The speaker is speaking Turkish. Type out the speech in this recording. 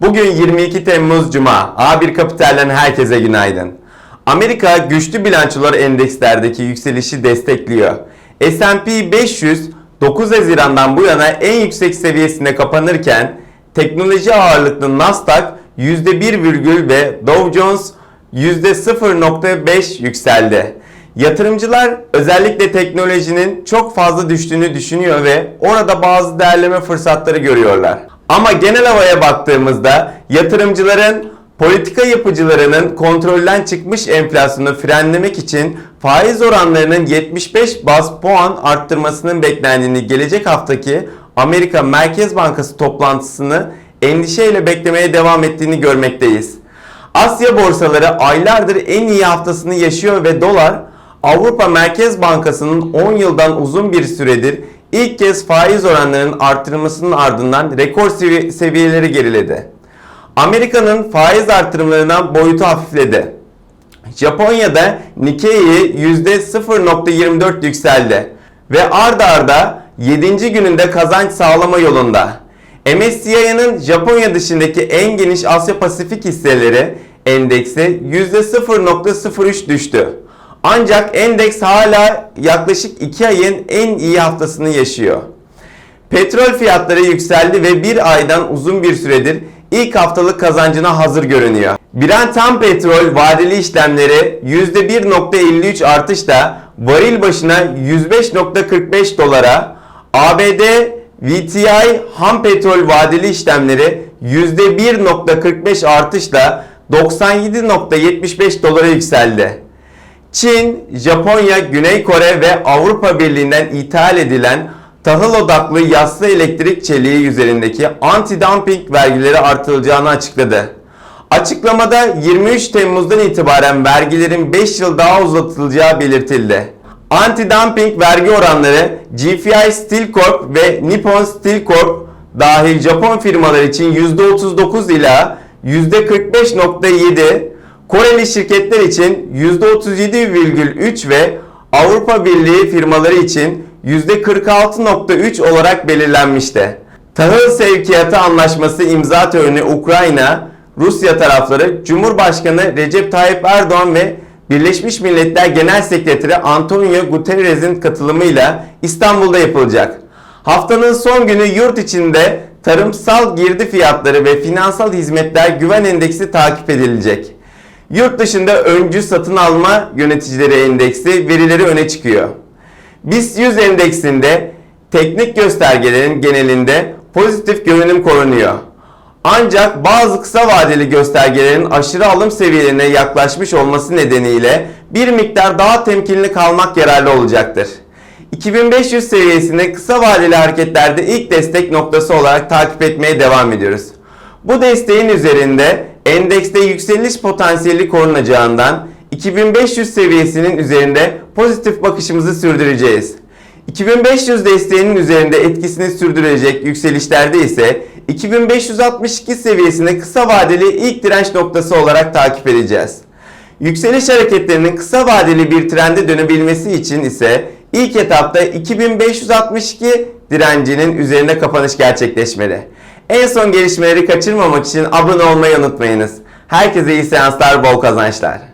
Bugün 22 Temmuz Cuma. A1 Kapital'den herkese günaydın. Amerika güçlü bilançolar endekslerdeki yükselişi destekliyor. S&P 500 9 Haziran'dan bu yana en yüksek seviyesinde kapanırken teknoloji ağırlıklı Nasdaq %1, ve Dow Jones %0.5 yükseldi. Yatırımcılar özellikle teknolojinin çok fazla düştüğünü düşünüyor ve orada bazı değerleme fırsatları görüyorlar. Ama genel havaya baktığımızda yatırımcıların politika yapıcılarının kontrolden çıkmış enflasyonu frenlemek için faiz oranlarının 75 bas puan arttırmasının beklendiğini gelecek haftaki Amerika Merkez Bankası toplantısını endişeyle beklemeye devam ettiğini görmekteyiz. Asya borsaları aylardır en iyi haftasını yaşıyor ve dolar Avrupa Merkez Bankası'nın 10 yıldan uzun bir süredir ilk kez faiz oranlarının artırılmasının ardından rekor sevi- seviyeleri geriledi. Amerika'nın faiz artırımlarından boyutu hafifledi. Japonya'da Nikkei %0.24 yükseldi ve ard arda 7. gününde kazanç sağlama yolunda. MSCI'nin Japonya dışındaki en geniş Asya Pasifik hisseleri endeksi %0.03 düştü. Ancak endeks hala yaklaşık 2 ayın en iyi haftasını yaşıyor. Petrol fiyatları yükseldi ve bir aydan uzun bir süredir ilk haftalık kazancına hazır görünüyor. Brent tam petrol vadeli işlemleri %1.53 artışla varil başına 105.45 dolara, ABD VTI ham petrol vadeli işlemleri %1.45 artışla 97.75 dolara yükseldi. Çin, Japonya, Güney Kore ve Avrupa Birliği'nden ithal edilen tahıl odaklı yassı elektrik çeliği üzerindeki anti-dumping vergileri artırılacağını açıkladı. Açıklamada 23 Temmuz'dan itibaren vergilerin 5 yıl daha uzatılacağı belirtildi. Anti-dumping vergi oranları GFI Steel Corp ve Nippon Steel Corp dahil Japon firmalar için %39 ila %45.7, Koreli şirketler için %37,3 ve Avrupa Birliği firmaları için %46.3 olarak belirlenmişti. Tahıl sevkiyatı anlaşması imza töreni Ukrayna, Rusya tarafları Cumhurbaşkanı Recep Tayyip Erdoğan ve Birleşmiş Milletler Genel Sekreteri Antonio Guterres'in katılımıyla İstanbul'da yapılacak. Haftanın son günü yurt içinde tarımsal girdi fiyatları ve finansal hizmetler güven endeksi takip edilecek. Yurt dışında öncü satın alma yöneticileri endeksi verileri öne çıkıyor. BIST 100 endeksinde teknik göstergelerin genelinde pozitif görünüm korunuyor. Ancak bazı kısa vadeli göstergelerin aşırı alım seviyelerine yaklaşmış olması nedeniyle bir miktar daha temkinli kalmak yararlı olacaktır. 2500 seviyesinde kısa vadeli hareketlerde ilk destek noktası olarak takip etmeye devam ediyoruz. Bu desteğin üzerinde endekste yükseliş potansiyeli korunacağından 2500 seviyesinin üzerinde pozitif bakışımızı sürdüreceğiz. 2500 desteğinin üzerinde etkisini sürdürecek yükselişlerde ise 2562 seviyesini kısa vadeli ilk direnç noktası olarak takip edeceğiz. Yükseliş hareketlerinin kısa vadeli bir trende dönebilmesi için ise ilk etapta 2562 direncinin üzerinde kapanış gerçekleşmeli. En son gelişmeleri kaçırmamak için abone olmayı unutmayınız. Herkese iyi seanslar, bol kazançlar.